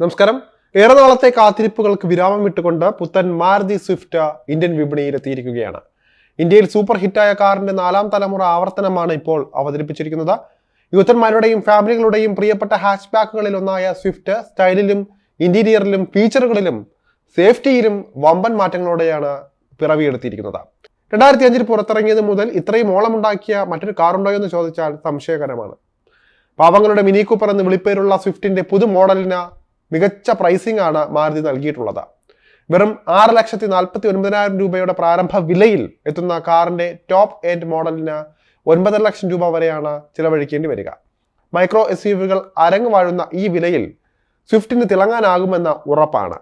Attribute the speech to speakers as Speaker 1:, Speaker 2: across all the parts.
Speaker 1: നമസ്കാരം. ഏറെ നാളത്തെ കാത്തിരിപ്പുകൾക്ക് വിരാമം വിട്ടുകൊണ്ട് പുത്തൻ മാരുതി സ്വിഫ്റ്റ് ഇന്ത്യൻ വിപണിയിൽ എത്തിയിരിക്കുകയാണ് ഇന്ത്യയിൽ സൂപ്പർ ഹിറ്റായ കാറിന്റെ നാലാം തലമുറ ആവർത്തനമാണ് ഇപ്പോൾ അവതരിപ്പിച്ചിരിക്കുന്നത്. യൂത്തന്മാരുടെയും ഫാമിലികളുടെയും പ്രിയപ്പെട്ട ഹാച്ച് ബാക്കുകളിൽ ഒന്നായ സ്വിഫ്റ്റ് സ്റ്റൈലിലും ഇന്റീരിയറിലും ഫീച്ചറുകളിലും സേഫ്റ്റിയിലും വമ്പൻ മാറ്റങ്ങളോടെയാണ് പിറവിയെടുത്തിരിക്കുന്നത്. രണ്ടായിരത്തി അഞ്ചിൽ പുറത്തിറങ്ങിയത് മുതൽ ഇത്രയും ഓളമുണ്ടാക്കിയ മറ്റൊരു കാറുണ്ടോ എന്ന് ചോദിച്ചാൽ സംശയകരമാണ്. പാവങ്ങളുടെ മിനി കൂപ്പർ എന്ന് വിളിപ്പേരുള്ള സ്വിഫ്റ്റിന്റെ പുതു മോഡലിന് മികച്ച പ്രൈസിംഗ് ആണ് മാരുതി നൽകിയിട്ടുള്ളത്. വെറും ആറ് ലക്ഷത്തി നാൽപ്പത്തി ഒൻപതിനായിരം രൂപയുടെ പ്രാരംഭ വിലയിൽ എത്തുന്ന കാറിന്റെ ടോപ്പ് എൻഡ് മോഡലിന് ഒൻപതര ലക്ഷം രൂപ വരെയാണ് ചിലവഴിക്കേണ്ടി വരിക. മൈക്രോ എസ് യുവികൾ അരങ്ങ് വാഴുന്ന ഈ വിലയിൽ സ്വിഫ്റ്റിന് തിളങ്ങാനാകുമെന്ന ഉറപ്പാണ്.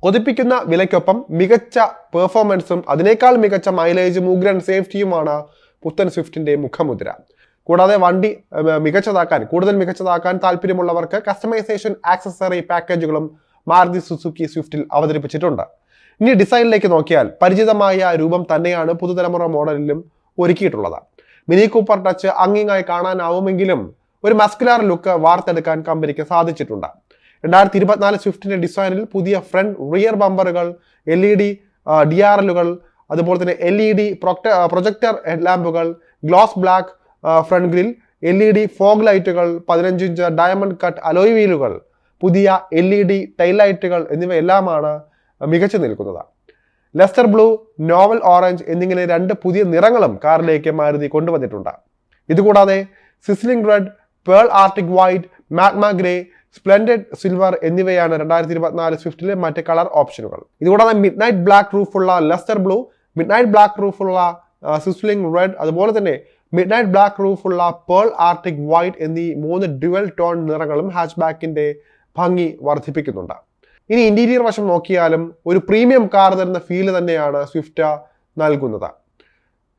Speaker 1: കൊതിപ്പിക്കുന്ന വിലയ്ക്കൊപ്പം മികച്ച പെർഫോമൻസും അതിനേക്കാൾ മികച്ച മൈലേജും ഉഗ്രൻ സേഫ്റ്റിയുമാണ് പുത്തൻ സ്വിഫ്റ്റിന്റെ മുഖമുദ്ര. കൂടാതെ വണ്ടി മികച്ചതാക്കാൻ കൂടുതൽ മികച്ചതാക്കാൻ താല്പര്യമുള്ളവർക്ക് കസ്റ്റമൈസേഷൻ ആക്സസറി പാക്കേജുകളും മാരുതി സുസുക്കി സ്വിഫ്റ്റിൽ അവതരിപ്പിച്ചിട്ടുണ്ട്. ഇനി ഡിസൈനിലേക്ക് നോക്കിയാൽ പരിചിതമായ രൂപം തന്നെയാണ് പുതുതലമുറ മോഡലിലും ഒരുക്കിയിട്ടുള്ളത്. മിനി കൂപ്പർ ടച്ച് അങ്ങിങ്ങായി കാണാനാവുമെങ്കിലും ഒരു മസ്കുലാർ ലുക്ക് വാർത്തെടുക്കാൻ കമ്പനിക്ക് സാധിച്ചിട്ടുണ്ട്. രണ്ടായിരത്തി ഇരുപത്തിനാല് സ്വിഫ്റ്റിന്റെ ഡിസൈനിൽ പുതിയ front rear ബമ്പറുകൾ L E D D R എല്ലുകൾ അതുപോലെ തന്നെ L E D projector head ലാമ്പുകൾ gloss black front grille L E D fog ലൈറ്റുകൾ പതിനഞ്ച് ഇഞ്ച് ഡയമണ്ട് കട്ട് അലോയ് വീലുകൾ പുതിയ എൽ ഇ ഡി ടൈൽ ലൈറ്റുകൾ എന്നിവയെല്ലാമാണ് മികച്ചു നിൽക്കുന്നത്. ലെസ്റ്റർ ബ്ലൂ നോവൽ ഓറഞ്ച് എന്നിങ്ങനെ രണ്ട് പുതിയ നിറങ്ങളും കാറിലേക്ക് മാരുതി കൊണ്ടുവന്നിട്ടുണ്ട്. ഇതുകൂടാതെ sizzling red pearl arctic white magma grey splendid silver എന്നിവയാണ് രണ്ടായിരത്തി ഇരുപത്തിനാല് സ്വിഫ്റ്റിലെ മറ്റ് കളർ ഓപ്ഷനുകൾ. ഇതുകൂടാതെ മിഡ് നൈറ്റ് ബ്ലാക്ക് റൂഫുള്ള lustre blue midnight black റൂഫുള്ള സിസ്ലിംഗ് റെഡ് അതുപോലെ തന്നെ മിഡ് നൈറ്റ് ബ്ലാക്ക് റൂഫുള്ള പേൾ ആർട്ടിക് വൈറ്റ് എന്നീ മൂന്ന് ഡ്യുവൽ ടോൺ നിറങ്ങളും ഹാച്ച് ബാക്കിന്റെ ഭംഗി വർദ്ധിപ്പിക്കുന്നുണ്ട്. ഇനി ഇന്റീരിയർ വശം നോക്കിയാലും ഒരു പ്രീമിയം കാർ തരുന്ന ഫീൽ തന്നെയാണ് സ്വിഫ്റ്റ് നൽകുന്നത്.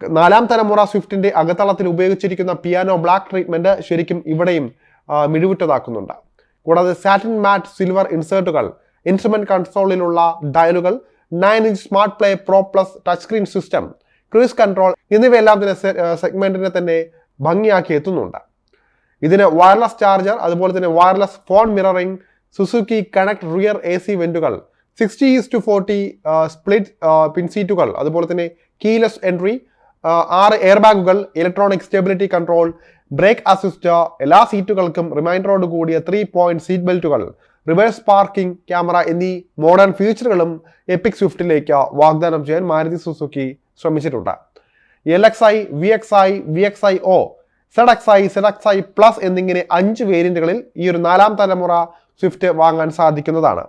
Speaker 1: നാലാം തലമുറ സ്വിഫ്റ്റിന്റെ അകത്തളത്തിൽ ഉപയോഗിച്ചിരിക്കുന്ന പിയാനോ ബ്ലാക്ക് ട്രീറ്റ്മെന്റ് ശരിക്കും ഇവിടെയും ആ, മിഴിവിട്ടതാക്കുന്നുണ്ട് കൂടാതെ സാറ്റിൻ മാറ്റ് സിൽവർ ഇൻസേർട്ടുകൾ ഇൻസ്ട്രുമെന്റ് കൺസോളിലുള്ള ഡയലുകൾ nine inch smart play pro plus touch screen system cruise control എന്നിവയെല്ലാം തന്നെ സെഗ്മെന്റിനെ തന്നെ ഭംഗിയാക്കി എത്തുന്നുണ്ട്. ഇതിന് വയർലെസ് ചാർജർ അതുപോലെ തന്നെ wireless phone mirroring Suzuki connect rear A C വെന്റുകൾ sixty is to forty split പിൻസീറ്റുകൾ അതുപോലെ തന്നെ കീലെസ് എൻട്രി ആറ് എയർ ബാഗുകൾ electronic stability control brake assist എല്ലാ സീറ്റുകൾക്കും റിമൈൻഡറോട് കൂടിയ ത്രീ പോയിന്റ് സീറ്റ് ബെൽറ്റുകൾ റിവേഴ്സ് പാർക്കിംഗ് ക്യാമറ എന്നീ മോഡേൺ ഫീച്ചറുകളും എപ്പിക് സ്വിഫ്റ്റിലേക്ക് വാഗ്ദാനം ചെയ്യാൻ മാരുതി സുസുക്കി ശ്രമിച്ചിട്ടുണ്ട്. L X I V X I V X I O Z X I Z X I plus എന്നിങ്ങനെ അഞ്ച് വേരിയന്റുകളിൽ ഈ ഒരു നാലാം തലമുറ സ്വിഫ്റ്റ് വാങ്ങാൻ സാധിക്കുന്നതാണ്.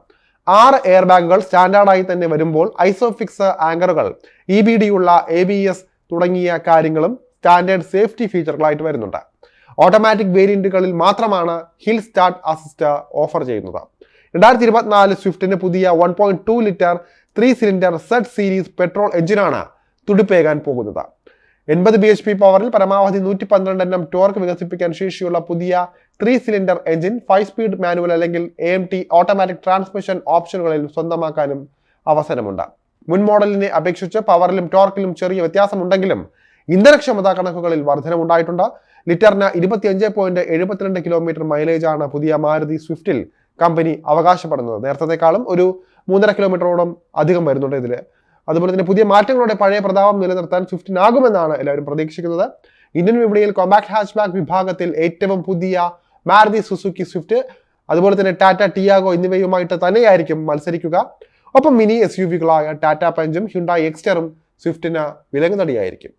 Speaker 1: ആറ് എയർ ബാഗുകൾ സ്റ്റാൻഡേർഡായി തന്നെ വരുമ്പോൾ ഐസോഫിക്സ് ആങ്കറുകൾ ഇ ബി ഡി ഉള്ള എ ബി എസ് തുടങ്ങിയ കാര്യങ്ങളും സ്റ്റാൻഡേർഡ് സേഫ്റ്റി ഫീച്ചറുകളായിട്ട് വരുന്നുണ്ട്. ഓട്ടോമാറ്റിക് വേരിയന്റുകളിൽ മാത്രമാണ് ഹിൽ സ്റ്റാർട്ട് അസിസ്റ്റ് ഓഫർ ചെയ്യുന്നത്. രണ്ടായിരത്തി ഇരുപത്തിനാല് സ്വിഫ്റ്റിന് പുതിയ one point two litre three cylinder Z series petrol എഞ്ചിനാണ് തുടിപ്പേകാൻ പോകുന്നത്. എൺപത് ബി എച്ച് പി പവറിൽ പരമാവധി നൂറ്റി പന്ത്രണ്ട് എണ്ണം ടോർക്ക് വികസിപ്പിക്കാൻ ശേഷിയുള്ള പുതിയ three cylinder engine five speed manual അല്ലെങ്കിൽ A M T automatic transmission ഓപ്ഷനുകളിൽ സ്വന്തമാക്കാനും അവസരമുണ്ട്. മുൻ മോഡലിനെ അപേക്ഷിച്ച് പവറിലും ടോർക്കിലും ചെറിയ വ്യത്യാസമുണ്ടെങ്കിലും ഇന്ധനക്ഷമത കണക്കുകളിൽ വർധനമുണ്ടായിട്ടുണ്ട്. ലിറ്ററിന് ഇരുപത്തിയഞ്ച് പോയിന്റ് എഴുപത്തിരണ്ട് കിലോമീറ്റർ മൈലേജ് ആണ് പുതിയ മാരുതി സ്വിഫ്റ്റിൽ കമ്പനി അവകാശപ്പെടുന്നത്. നേരത്തേക്കാളും ഒരു മൂന്നര കിലോമീറ്ററോളം അധികം വരുന്നുണ്ട് ഇതിൽ അതുപോലെ തന്നെ പുതിയ മാറ്റങ്ങളോടെ പഴയ പ്രതാപം നിലനിർത്താൻ സ്വിഫ്റ്റിനാകുമെന്നാണ് എല്ലാവരും പ്രതീക്ഷിക്കുന്നത്. ഇന്ത്യൻ വിപണിയിൽ കോമ്പാക്ട് ഹാച്ച്ബാക്ക് വിഭാഗത്തിൽ ഏറ്റവും പുതിയ മാരുതി സുസുക്കി സ്വിഫ്റ്റ് അതുപോലെ തന്നെ ടാറ്റ ടിയാഗോ എന്നിവയുമായിട്ട് തന്നെയായിരിക്കും മത്സരിക്കുക. ഒപ്പം മിനി എസ് യു വികളായ ടാറ്റ പഞ്ചും ഹ്യുണ്ടായി എക്സ്റ്ററും സ്വിഫ്റ്റിന് വിലങ്ങുതടിയായിരിക്കും